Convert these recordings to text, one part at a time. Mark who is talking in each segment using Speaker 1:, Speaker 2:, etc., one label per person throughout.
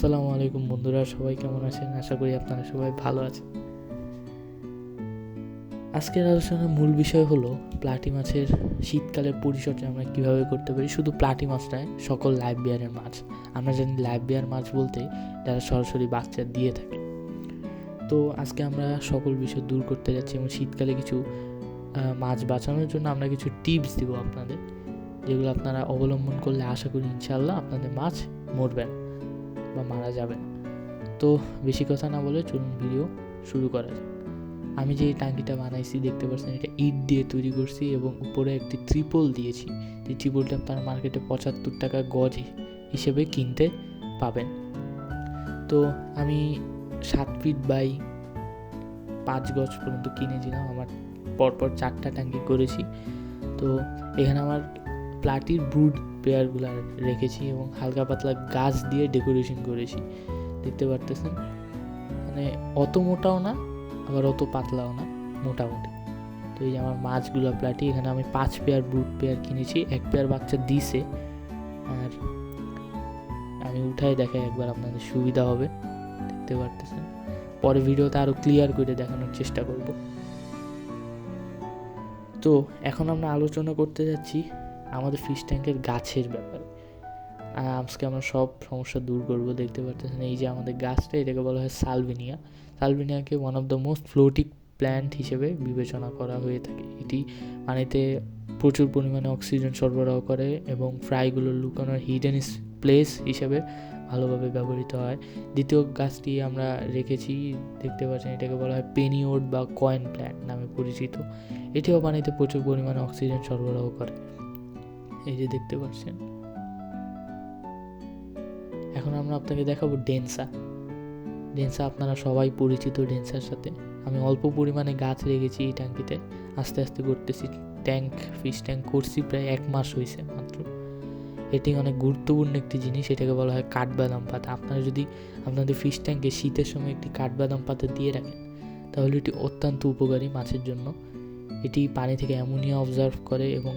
Speaker 1: আসসালামু আলাইকুম বন্ধুরা, সবাই কেমন আছেন? আশা করি আপনারা সবাই ভালো আছেন। আজকের আলোচনার মূল বিষয় হলো প্লাটি মাছের শীতকালের পরিচর্যা আমরা কীভাবে করতে পারি? শুধু প্লাটি মাছ নয়, সকল লাইভ বিয়ারের মাছ। আমরা জানি লাইভ বিয়ার মাছ বলতে যারা সরাসরি বাচ্চা দিয়ে থাকে। তো আজকে আমরা সকল বিষয় দূর করতে যাচ্ছি এবং শীতকালে কিছু মাছ বাঁচানোর জন্য আমরা কিছু টিপস দিব আপনাদের, যেগুলো আপনারা অবলম্বন করলে আশা করি ইনশাল্লাহ আপনাদের মাছ মরবে না। বা মারা যাবে না। তো বেশি কথা না বলে চলুন ভিডিও শুরু করা যাক। আমি যে টাঙ্কিটা বানাইছি, দেখতে পাচ্ছেন এটা ইট দিয়ে তৈরি করছি এবং উপরে একটি ত্রিপল দিয়েছি। এই ত্রিপলটা আপনারা মার্কেটে পঁচাত্তর টাকা গজ হিসেবে কিনতে পাবেন। তো আমি সাত ফিট বাই পাঁচ গজ পর্যন্ত কিনেছিলাম। আমার পরপর চারটা ট্যাঙ্কি করেছি। তো এখানে আমার প্লাটির ব্রুড পেয়ারগুলো রেখেছি এবং হালকা পাতলা গাছ দিয়ে ডেকোরেশন করেছি। দেখতে পারতেছেন? মানে অত মোটাও না, আবার অত পাতলাও না, মোটামুটি। তো এই যে আমার মাছগুলো প্লাটি, এখানে আমি পাঁচ পেয়ার ব্রুড পেয়ার কিনেছি, এক পেয়ার বাচ্চা দিছে। আর আমি উঠাই দেখাই একবার আপনাদের সুবিধা হবে। দেখতে পারতেছেন? পরে ভিডিওতে আরও ক্লিয়ার করে দেখানোর চেষ্টা করব। তো এখন আমরা আলোচনা করতে যাচ্ছি আমাদের ফিশ ট্যাঙ্কের গাছের ব্যাপারে। আজকে আমরা সব সমস্যা দূর করব, দেখতে পারতেছেন, এই যে আমাদের গাছটা, এটাকে বলা হয় salvinia. সালভিনিয়াকে one of the most floating plant হিসেবে বিবেচনা করা হয়ে থাকে। এটি পানিতে প্রচুর পরিমাণে অক্সিজেন সরবরাহ করে এবং ফ্রাইগুলো লুকানোর হিডেন প্লেস হিসেবে ভালোভাবে ব্যবহৃত হয়। দ্বিতীয় গাছটি আমরা রেখেছি, দেখতে পাচ্ছেন, এটাকে বলা হয় পেনিওড বা কয়েন প্ল্যান্ট নামে পরিচিত। এটিও পানিতে প্রচুর পরিমাণে অক্সিজেন সরবরাহ করে। এই যে দেখতে পাচ্ছেন। এখন আমরা আপনাকে দেখাবো ডেন্সা। ডেন্সা আপনারা সবাই পরিচিত ডেন্সার সাথে। আমি অল্প পরিমাণে গাছ রেখেছি এই ট্যাঙ্কিতে। আস্তে আস্তে করতেছি। ট্যাঙ্ক, ফিশ ট্যাঙ্ক করছি প্রায় এক মাস হয়েছে মাত্র। এটি অনেক গুরুত্বপূর্ণ একটি জিনিস, এটাকে বলা হয় কাঠবাদাম পাতা। আপনারা যদি আপনাদের ফিশ ট্যাঙ্কে শীতের সময় একটি কাঠবাদাম পাতা দিয়ে রাখেন, তাহলে এটি অত্যন্ত উপকারী মাছের জন্য। এটি পানি থেকে অ্যামোনিয়া অবজার্ভ করে এবং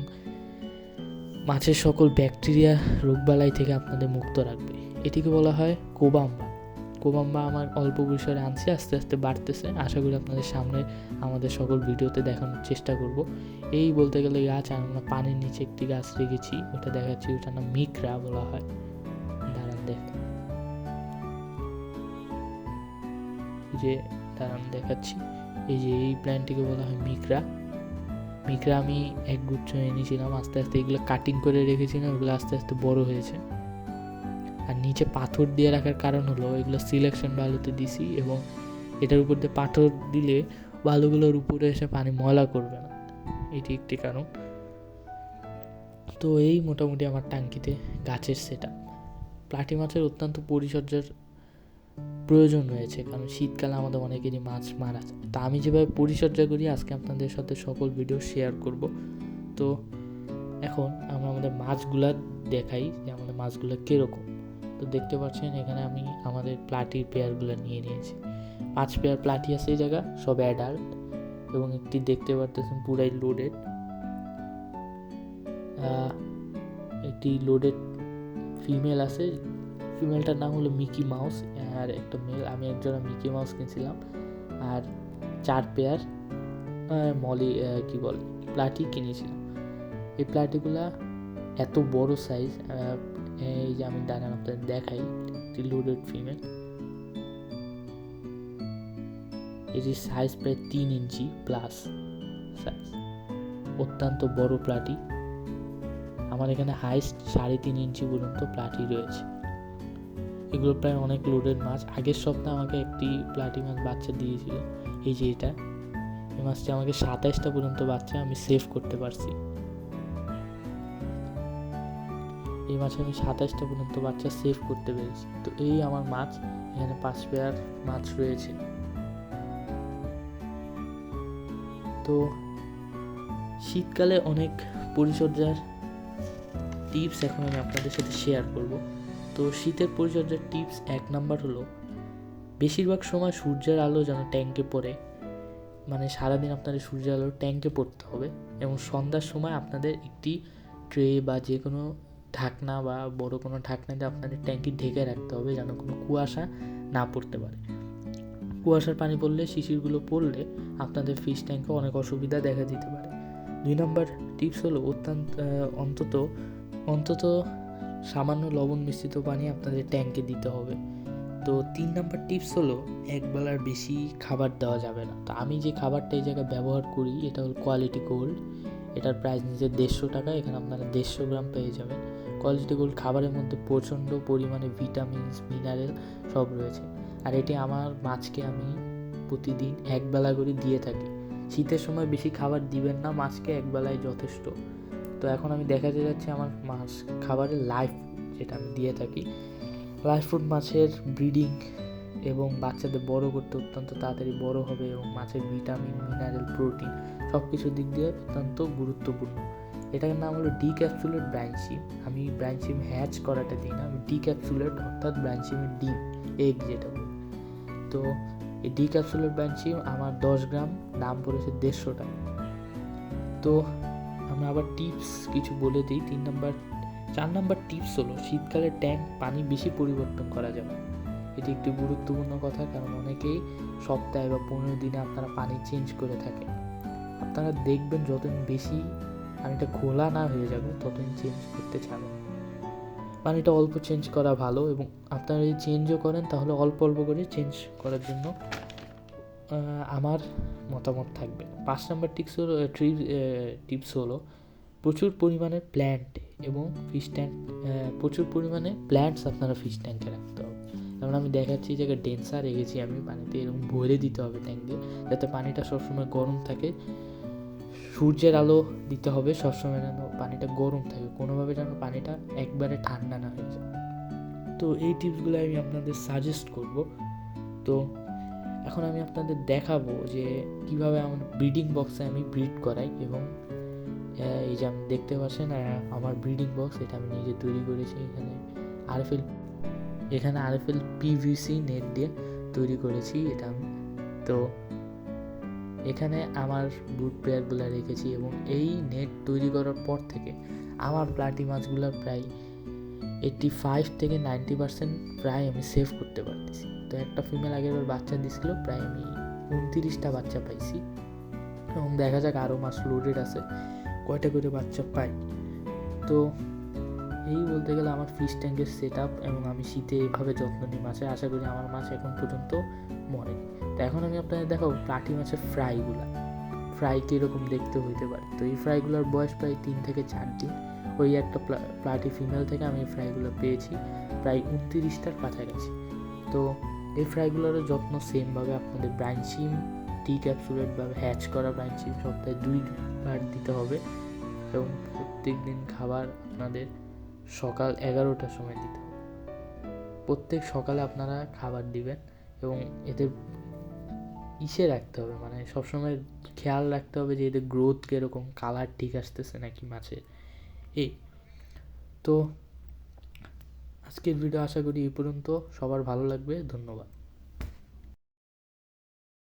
Speaker 1: মাছের সকল ব্যাকটেরিয়া রোগবালাই থেকে আপনাদের মুক্ত রাখবে। এটিকে বলা হয় কোবাম্বা। কোবাম্বা আমার অল্প পরিসরে আনছি, আস্তে আস্তে বাড়তেছে। আশা করি আপনাদের সামনে আমাদের সকল ভিডিওতে দেখানোর চেষ্টা করব। এই বলতে গেলে গাছ আমরা পানির নিচে একটি গাছ রেখেছি, ওটা দেখাচ্ছি, ওটার নাম মিকরা বলা হয়। দাঁড়ান দেখ যে দাঁড়ান দেখাচ্ছি। এই যে এই প্ল্যান্টটিকে বলা হয় মিকরা। মিকরা আমি এক গুচ্ছ এনেছিলাম, আস্তে আস্তে এগুলো কাটিং করে রেখেছিলাম এগুলো আস্তে আস্তে বড় হয়েছে। আর নিচে পাথর দিয়ে রাখার কারণ হলো, এগুলো সিলেকশন বালুতে দিছি এবং এটার উপর দিয়ে পাথর দিলে বালুগুলোর উপরে এসে পানি ময়লা করবে না। এটি একটি কারণ। তো এই মোটামুটি আমার টাঙ্কিতে গাছের সেট প্লাটি মাছের অত্যন্ত পরিচর্যার প্রয়োজন রয়েছে, কারণ শীতকালে আমাদের অনেকেরই মাছ মারা যায়। তা আমি যেভাবে পরিচর্যা করি, আজকে আপনাদের সাথে সকল ভিডিও শেয়ার করব। তো এখন আমরা আমাদের মাছগুলা দেখাই যে আমাদের মাছগুলো কীরকম। তো দেখতে পাচ্ছেন, এখানে আমি আমাদের প্লাটির পেয়ারগুলো নিয়ে নিয়েছি। পাঁচ পেয়ার প্লাটি আছে এই জায়গা, সব অ্যাডাল্ট এবং একটি দেখতে পারতেছেন পুরাই লোডেড একটি লোডেড ফিমেল আছে ফিমেলটার নাম হলো মিকি মাউস, আর একটা মেল আমি একজোড়া মিকি মাউস কিনছিলাম, আর চার পেয়ার মলি কি বলে, প্লাটি কিনেছিলাম। এই প্লাটিগুলা এত বড় সাইজ এই যে আমি দাঁড়ান আপনাদের দেখাই, একটি লোডেড ফিমেল এটির সাইজ প্রায় তিন ইঞ্চি প্লাস সাইজ অত্যন্ত বড় প্লাটি। আমার এখানে হাইস্ট সাড়ে তিন ইঞ্চি পর্যন্ত প্লাটি রয়েছে। এগুলো প্রায় অনেক লোডেড মাছ। আগের সপ্তাহে আমাকে একটি প্লাটি মাছ বাচ্চা দিয়েছিল। এই যে এটা, এই মাছটি আমাকে সাতাইশটা পর্যন্ত বাচ্চা আমি সেভ করতে পারছি। এই মাছে আমি সাতাইশটা পর্যন্ত বাচ্চা সেভ করতে পেরেছি। তো এই আমার মাছ, এখানে পাঁচ পেয়ার মাছ রয়েছে। তো শীতকালে অনেক পরিচর্যার টিপস এখন আমি আপনাদের সাথে শেয়ার করব। তো শীতের পরিচর্যার টিপস এক নাম্বার হলো, বেশিরভাগ সময় সূর্যের আলো যেন ট্যাঙ্কে পড়ে। মানে সারাদিন আপনাদের সূর্যের আলো ট্যাঙ্কে পড়তে হবে এবং সন্ধ্যার সময় আপনাদের একটি ট্রে বা যে কোনো ঢাকনা বা বড় কোনো ঢাকনা দিয়ে আপনাদের ট্যাঙ্কি ঢেকে রাখতে হবে যেন কোনো কুয়াশা না পড়তে পারে। কুয়াশার পানি পড়লে, শিশিরগুলো পড়লে আপনাদের ফিশ ট্যাঙ্কে অনেক অসুবিধা দেখা দিতে পারে। দুই নম্বর টিপস হলো অত্যন্ত অন্তত অন্তত সামান্য লবণ মিশ্রিত পানি আপনাদের ট্যাঙ্কে দিতে হবে। তো তিন নম্বর টিপস হলো, একবেলার বেশি খাবার দেওয়া যাবে না। তো আমি যে খাবারটা এই জায়গায় ব্যবহার করি, এটা হলো কোয়ালিটি গোল্ড এটার প্রাইস নিচে দেড়শো টাকা, এখানে আপনারা দেড়শো গ্রাম পেয়ে যাবেন। কোয়ালিটি গোল্ড খাবারের মধ্যে প্রচণ্ড পরিমাণে ভিটামিনস মিনারেল সব রয়েছে। আর এটি আমার মাছকে আমি প্রতিদিন একবেলা করে দিয়ে থাকি। শীতের সময় বেশি খাবার দিবেন না, মাছকে একবেলায় যথেষ্ট। তো এখন আমি দেখাতে যাচ্ছি আমার মাছ খাবারের লাইফ যেটা আমি দিয়ে থাকি। লাইফ ফুড মাছের ব্রিডিং এবং বাচ্চাদের বড় করতে অত্যন্ত তাড়াতাড়ি বড় হবে এবং মাছের ভিটামিন মিনারেল প্রোটিন সব কিছুর দিক দিয়ে অত্যন্ত গুরুত্বপূর্ণ। এটার নাম হলো ডি ক্যাপসুলেট ব্রাইনসিম আমি ব্রাইনসিম হ্যাচ করাটা দিই না, আমি ডি ক্যাপসুলেট অর্থাৎ ব্রাইনসিমের ডিম এগ যেটা। তো এই ডি ক্যাপসুলেট ব্রাইনসিম আমার দশ গ্রাম, দাম পড়েছে দেড়শো টাকা। তো আমি আবার টিপস কিছু বলে দিই। তিন নম্বর চার নম্বর টিপস হলো শীতকালে ট্যাঙ্ক পানি বেশি পরিবর্তন করা যাবে। এটি একটি গুরুত্বপূর্ণ কথা কারণ অনেকেই সপ্তাহে বা পনেরো দিনে আপনারা পানি চেঞ্জ করে থাকেন। আপনারা দেখবেন যতদিন বেশি পানিটা খোলা না হয়ে যাবে, ততদিন চেঞ্জ করতে চাবেন পানিটা অল্প চেঞ্জ করা ভালো এবং আপনারা যদি চেঞ্জও করেন তাহলে অল্প অল্প করে চেঞ্জ করার জন্য আমার মতামত থাকবে। পাঁচ নম্বর টিপস হলো ট্রিপ টিপস হলো, প্রচুর পরিমাণে প্ল্যান্ট এবং ফিশ ট্যাঙ্ক প্রচুর পরিমাণে প্ল্যান্টস আপনারা ফিশ ট্যাঙ্কে রাখতে হবে। যেমন আমি দেখাচ্ছি যে ডেন্সার রেখেছি আমি, পানিতে এরকম ভরে দিতে হবে ট্যাঙ্কে যাতে পানিটা সবসময় গরম থাকে। সূর্যের আলো দিতে হবে সবসময় যেন পানিটা গরম থাকে, কোনোভাবে যেন পানিটা একবারে ঠান্ডা না হয়ে যায়। তো এই টিপসগুলো আমি আপনাদের সাজেস্ট করব। তো এখন আমি আপনাদের দেখাবো যে কীভাবে আমার ব্রিডিং বক্সে আমি ব্রিড করাই এবং এই যে আপনি দেখতে পাচ্ছেন আমার ব্রিডিং বক্স এটা আমি নিজে তৈরি করেছি এখানে আরএফএল এখানে আরএফএল পিভিসি নেট দিয়ে তৈরি করেছি এটা আমি। তো এখানে আমার বুট পেয়ারগুলো রেখেছি এবং এই নেট তৈরি করার পর থেকে আমার প্লাটি মাছগুলো প্রায় এইটটি ফাইভ থেকে নাইনটি পার্সেন্ট প্রায় আমি সেভ করতে পারতেছি। তো একটা ফিমেল আগের বার বাচ্চা দিছিল, প্রায় আমি উনতিরিশটা বাচ্চা পাইছি। এবং দেখা যাক আরও মাছ লোডেড আছে, কয়টা করে বাচ্চা পাই। তো এই বলতে গেলে আমার ফিশ ট্যাঙ্কের সেট আপ এবং আমি শীতে এইভাবে যত্ন নিই মাছের আশা করি আমার মাছ এখন পর্যন্ত মরেনি। তো এখন আমি আপনাদের দেখাবো প্লাটি মাছের ফ্রাইগুলা ফ্রাই কীরকম দেখতে হইতে পারে। তো এই ফ্রাইগুলোর বয়স প্রায় তিন থেকে চার দিন। ওই একটা প্লা- প্লাটি ফিমেল থেকে আমি ফ্রাইগুলো পেয়েছি, প্রায় উনতিরিশটার কাছাকাছি। তো এই ফ্রাইগুলোরও যত্ন সেমভাবে আপনাদের ব্রাঞ্চিম টি ক্যাপসুলেট বা হ্যাচ করা ব্রাইনসিম সপ্তাহে দুইবার দিতে হবে এবং প্রত্যেক দিন খাবার আপনাদের সকাল এগারোটার সময় দিতে হবে। প্রত্যেক সকালে আপনারা খাবার দিবেন এবং এদের ইসে রাখতে হবে মানে সবসময় খেয়াল রাখতে হবে যে এদের গ্রোথ কীরকম কালার ঠিক আসতেছে নাকি মাছের। এই তো আজকের ভিডিও আশা করি এই পর্যন্ত। সবার ভালো লাগবে। ধন্যবাদ।